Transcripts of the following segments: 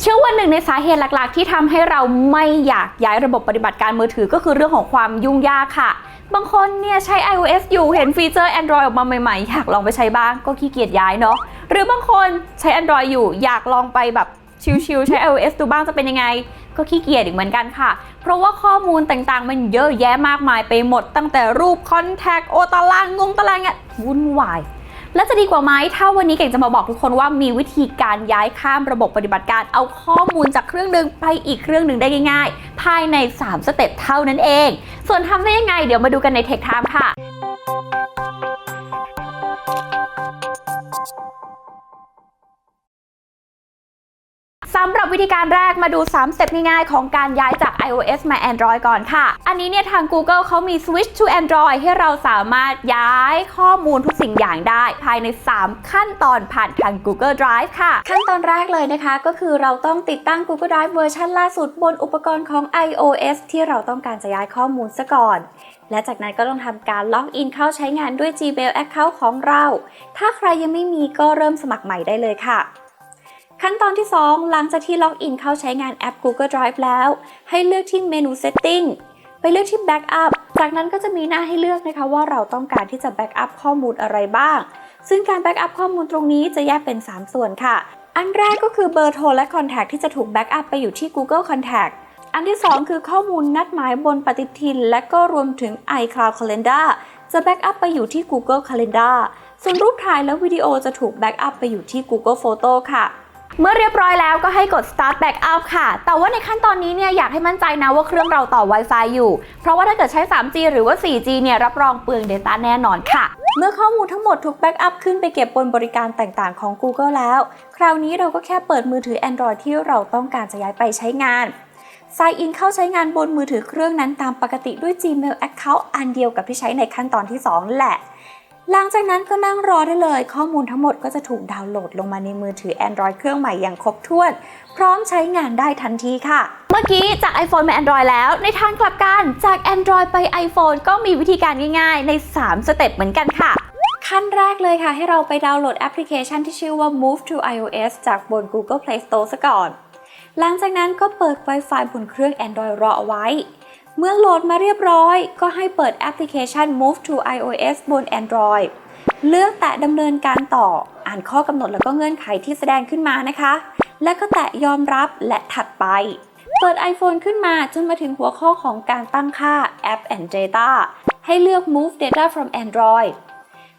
เชื่อว่าหนึ่งในสาเหตุหลักๆ ที่ทำให้เราไม่อยากย้ายระบบปฏิบัติการมือถือก็คือเรื่องของความยุ่งยากค่ะ บางคนเนี่ยใช้ iOS อยู่เห็นฟีเจอร์ Android ออกมาใหม่ๆ อยากลองไปใช้บ้างก็ขี้เกียจย้ายเนาะหรือบางคนใช้ Android อยู่อยากลองไปแบบชิลๆใช้ iOS ดูบ้างจะเป็นยังไง ก็ขี้เกียจอีกเหมือนกันค่ะ เพราะว่าข้อมูลต่างๆ มันเยอะแยะมากมายไปหมด ตั้งแต่รูปคอนแทคโอตารางงงตารางเนี่ยวุ่นวาย แล้วจะดีกว่าไหมถ้าวันนี้เก่งจะมาบอกทุกคนว่ามีวิธีการย้ายข้ามระบบปฏิบัติการเอาข้อมูลจากเครื่องหนึ่งไปอีกเครื่องหนึ่งได้ง่าย ๆ ภายใน 3 สเต็ปเท่านั้นเอง ส่วนทำได้ยังไง เดี๋ยวมาดูกันในเทคไทม์ค่ะ สำหรับวิธีการแรกมาดู 3 สเต็ปง่ายๆ ของการย้ายจาก iOS มา Android ก่อนค่ะ อันนี้เนี่ยทาง Google เขามี Switch to Android ให้เราสามารถย้ายข้อมูลทุกสิ่งอย่างได้ ภายใน 3 ขั้นตอนผ่านทาง Google Drive ค่ะ ขั้นตอนแรกเลยนะคะ ก็คือเราต้องติดตั้ง Google Drive เวอร์ชันล่าสุดบนอุปกรณ์ของ iOS ที่เราต้องการจะย้ายข้อมูลซะก่อนและจากนั้นก็ต้องทำการล็อกอินเข้าใช้งานด้วย Gmail Account ของเรา ถ้าใครยังไม่มีก็เริ่มสมัครใหม่ได้เลยค่ะ ขั้นตอนที่ 2 หลังจากที่ล็อกอินเข้าใช้งานแอป Google Drive แล้ว ให้เลือกที่เมนู Setting ไปเลือกที่ Backup จากนั้นก็จะมีหน้าให้เลือกนะคะว่าเราต้องการที่จะ Backup ข้อมูลอะไรบ้าง ซึ่งการ Backup ข้อมูลตรงนี้จะแยกเป็น 3 ส่วนค่ะ อันแรกก็คือเบอร์โทรและ Contact ที่จะถูก Backup ไปอยู่ที่ Google Contact อันที่ 2 คือข้อมูลนัดหมายบนปฏิทิน และก็รวมถึง iCloud Calendar จะ Backup ไปอยู่ที่ Google Calendar ส่วนรูปถ่ายและวิดีโอจะถูก Backup ไปอยู่ที่ Google Photo ค่ะ เมื่อเรียบร้อยแล้วก็ให้กด start backup ค่ะ แต่ว่าในขั้นตอนนี้เนี่ยอยากให้มั่นใจนะว่าเครื่องเราต่อ Wi-Fi อยู่ เพราะว่าถ้าเกิดใช้ 3G หรือว่า 4G เนี่ยรับรองเปลือง Data แน่นอนค่ะ เมื่อข้อมูลทั้งหมดถูก backup ขึ้นไปเก็บบนบริการต่างๆของ Google แล้ว คราวนี้เราก็แค่เปิดมือถือ Android ที่เราต้องการจะย้ายไปใช้งาน sign in เข้าใช้งานบนมือถือเครื่องนั้นตามปกติด้วย Gmail Account อันเดียวกับที่ใช้ในขั้นตอนที่ 2 แหละ หลังจากนั้นก็นั่งรอได้เลย ข้อมูลทั้งหมดก็จะถูกดาวน์โหลดลงมาในมือถือ Android เครื่องใหม่อย่างครบถ้วน พร้อมใช้งานได้ทันทีค่ะ เมื่อกี้จาก iPhone มา Android แล้ว ในทางกลับกันจาก Android ไป iPhone ก็มีวิธีการง่ายๆ ใน 3 สเต็ปเหมือนกันค่ะขั้นแรกเลยค่ะ ให้เราไปดาวน์โหลดแอปพลิเคชันที่ชื่อว่า Move to iOS จากบน Google Play Store ซะก่อน หลังจากนั้นก็เปิด Wi-Fi บนเครื่อง Android รอเอาไว้ เมื่อโหลดมาเรียบร้อย ก็ให้เปิดแอปพลิเคชัน Move to iOS บน Android เลือกแตะดำเนินการต่อ อ่านข้อกำหนดแล้วก็เงื่อนไขที่แสดงขึ้นมานะคะ แล้วก็แตะยอมรับและถัดไป เปิด iPhone ขึ้นมาจนมาถึงหัวข้อของการตั้งค่า App and Data ให้เลือก Move Data from Android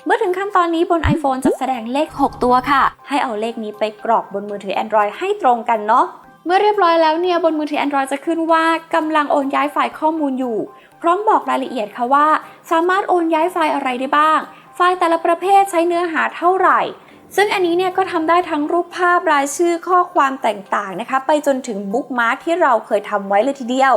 เมื่อถึงขั้นตอนนี้บน iPhone จะแสดงเลข 6 ตัวค่ะ ให้เอาเลขนี้ไปกรอกบนมือถือ Android ให้ตรงกันเนาะ เมื่อเรียบร้อยแล้วเนี่ยบนมือถือ Android จะขึ้นว่ากำลังโอนย้ายไฟล์ข้อมูลอยู่ พร้อมบอกรายละเอียดค่ะว่า สามารถโอนย้ายไฟล์อะไรได้บ้าง ไฟล์แต่ละประเภทใช้เนื้อหาเท่าไหร่ ซึ่งอันนี้เนี่ยก็ทำได้ทั้งรูปภาพรายชื่อข้อความต่างๆนะคะ ไปจนถึงบุ๊กมาร์กที่เราเคยทำไว้เลยทีเดียว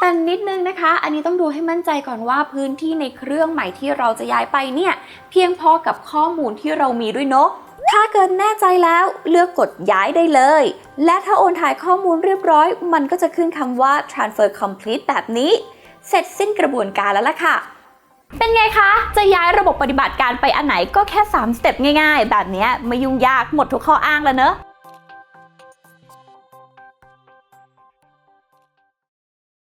แต่นิดนึงนะคะ อันนี้ต้องดูให้มั่นใจก่อนว่าพื้นที่ในเครื่องใหม่ที่เราจะย้ายไปเนี่ยเพียงพอกับข้อมูลที่เรามีด้วยเนาะ ถ้าเกิดแน่ใจแล้วเลือกกดย้ายได้เลย และถ้าโอนถ่ายข้อมูลเรียบร้อย มันก็จะขึ้นคำว่า transfer complete แบบนี้ เสร็จสิ้นกระบวนการแล้วล่ะค่ะ เป็นไงคะ จะย้ายระบบปฏิบัติการไปอันไหนก็แค่ 3 สเต็ปง่ายๆ แบบนี้ไม่ยุ่งยากหมดทุกข้ออ้างแล้วเนอะ